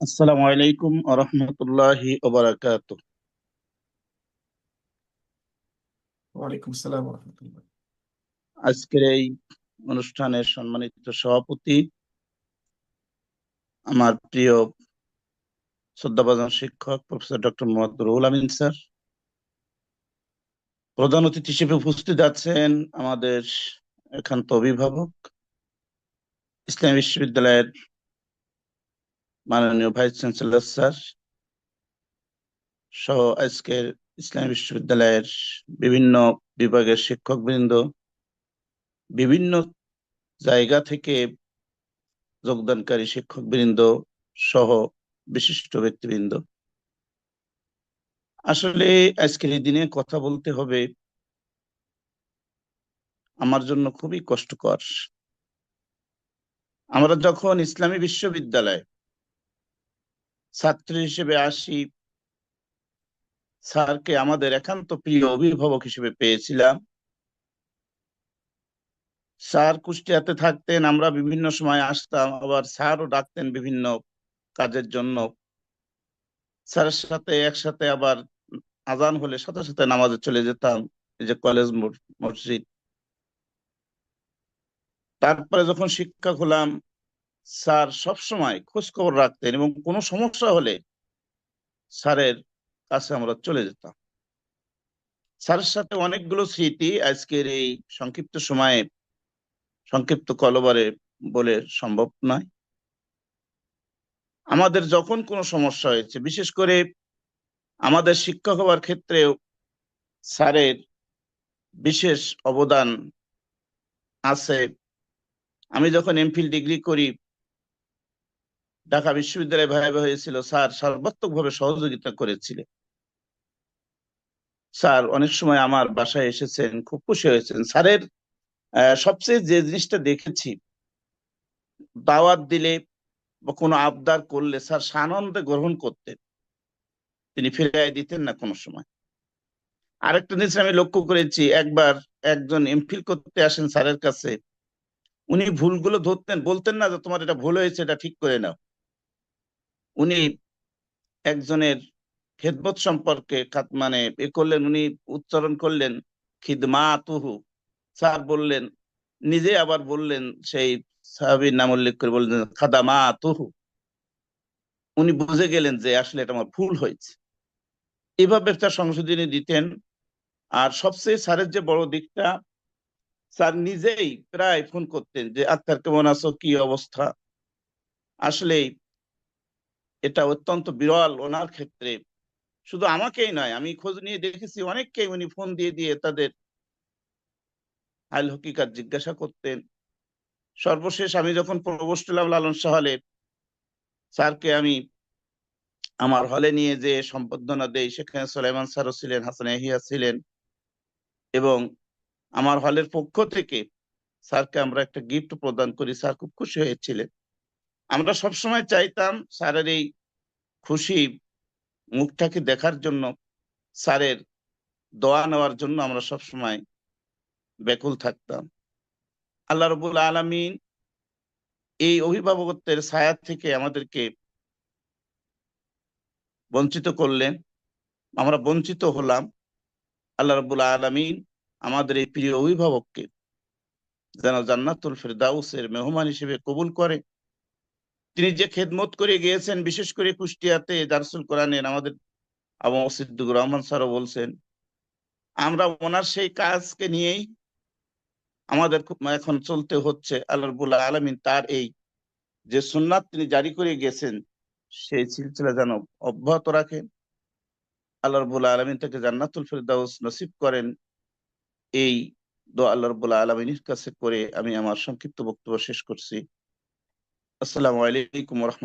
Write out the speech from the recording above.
আসসালামু আলাইকুম আরহামতুল্লাহি ওবারাকাত ওয়ালাইকুম আজকের এই অনুষ্ঠানের সম্মানিত সভাপতি আমার প্রিয় শ্রদ্ধাভাজন শিক্ষক professor doctor Mohammad Ruhul Amin sir. প্রধান অতিথি হিসেবে উপস্থিত আছেন আমাদের একান্ত অভিভাবক ইসলামী বিশ্ববিদ্যালয়ের মাননীয় ভাইস চ্যান্সেলর স্যার, সহ আজকের ইসলামী বিশ্ববিদ্যালয়ের বিভিন্ন বিভাগের শিক্ষকবৃন্দ, বিভিন্ন জায়গা থেকে যোগদানকারী শিক্ষকবৃন্দ সহ বিশিষ্ট ব্যক্তিবৃন্দ। আসলে আজকের এই দিনে কথা বলতে হবে আমার জন্য খুবই কষ্টকর। আমরা যখন ইসলামী বিশ্ববিদ্যালয় ছাত্র হিসেবে আসি। স্যারকে আমাদের একান্ত প্রিয় অভিভাবক হিসেবে পেয়েছিলাম। স্যার কুষ্টিয়াতে থাকতেন, আমরা বিভিন্ন সময় আসতাম, আবার স্যারও ডাকতেন বিভিন্ন কাজের জন্য। স্যারের সাথে একসাথে আবার আজান হলে সাথে সাথে নামাজে চলে যেতাম, এই যে কলেজ মসজিদ। তারপরে যখন শিক্ষক হলাম স্যার সবসময় খোঁজ খবর রাখতেন এবং কোনো সমস্যা হলে স্যারের কাছে আমরা চলে যেতাম। স্যারের সাথে অনেকগুলো স্মৃতি আজকের এই সংক্ষিপ্ত সময়ে, সংক্ষিপ্ত কলবারে বলে সম্ভব নয়। আমাদের যখন কোনো সমস্যা হয়েছে, বিশেষ করে আমাদের শিক্ষক হওয়ার ক্ষেত্রেও স্যারের বিশেষ অবদান আছে। আমি যখন এমফিল ডিগ্রি করি ঢাকা বিশ্ববিদ্যালয়ে ভয়াবহ হয়েছিল। স্যার সর্বাত্মকভাবে সহযোগিতা করেছিলেন। স্যার, অনেক সময় আমার বাসায় এসেছেন, খুব খুশি হয়েছেন। স্যারের সবচেয়ে যে জিনিসটা দেখেছি, দাওয়াত দিলে বা কোনো আবদার করলে স্যার সানন্দে গ্রহণ করতেন। তিনি ফিরাই দিতেন না কোনো সময়। আরেকটা জিনিস আমি লক্ষ্য করেছি, একবার একজন এমফিল করতে আসেন স্যারের কাছে। উনি ভুলগুলো ধরতেন, বলতেন না যে তোমার এটা ভুল হয়েছে, এটা ঠিক করে নাও। উনি একজনের খেদমত সম্পর্কে মানে এ করলেন, উনি উচ্চারণ করলেন খিদমা তুহু স্যার বললেন, নিজে আবার বললেন, সেই সাহাবির নাম উল্লেখ করে বললেন খাদামা তুহু উনি বুঝে গেলেন যে আসলে এটা আমার ভুল হয়েছে। এভাবে তার সংশোধনী দিতেন। আর সবচেয়ে স্যারের যে বড় দিকটা, স্যার নিজেই প্রায় ফোন করতেন যে আত্মার কেমন আছো? কি অবস্থা? আসলে এটা অত্যন্ত বিরল ওনার ক্ষেত্রে। শুধু আমাকেই নয়, আমি খোঁজ নিয়ে দেখেছি অনেককেই উনি ফোন দিয়ে দিয়ে তাদের আইল হকিকাত জিজ্ঞাসা করতেন। সর্বশেষ আমি যখন প্রবোস্ট লালন সাহলে স্যারকে আমি আমার হলে নিয়ে যে সম্বর্ধনা দেই, সেখানে সোলাইমান স্যারও ছিলেন, হাসান এহিয়া ছিলেন এবং আমার হলের পক্ষ থেকে স্যারকে আমরা একটা গিফট প্রদান করি। স্যার খুব খুশি হয়েছিলেন। আমরা সবসময় চাইতাম স্যারের এই খুশি মুখটাকে দেখার জন্য, স্যারের দোয়া নেওয়ার জন্য আমরা সবসময় ব্যাকুল থাকতাম। আল্লাহ রবুল আলমিন এই অভিভাবকত্বের ছায়া থেকে আমাদেরকে বঞ্চিত করলেন। আমরা বঞ্চিত হলাম। আল্লাহ রবুল আলমিন আমাদের এই প্রিয় অভিভাবককে যেন জান্নাতুল ফেরদাউসের মেহমান হিসেবে কবুল করে। তিনি যে খেদমত করে গিয়েছেন, বিশেষ করে কুষ্টিয়াতে দারসুল কোরআনের আমাদের আবু সিদ্দুর রহমান স্যারও বলছেন, আমরা ওনার সেই কাজকে নিয়েই আমাদের এখন চলতে হচ্ছে, আল্লাহ রবুল্লাহ আলমিন তার এই যে সুন্নাত তিনি জারি করে গেছেন সেই সিলসিলা যেন অব্যাহত রাখেন। আল্লাহ আলমিন তাকে জান্নাতুল ফিরদাউস নসিব করেন। এই দোয়া আল্লাহ রবুল্লাহ আলমিনের কাছে করে আমি আমার সংক্ষিপ্ত বক্তব্য শেষ করছি। আসসালামু আলাইকুম রহমতুল্লাহ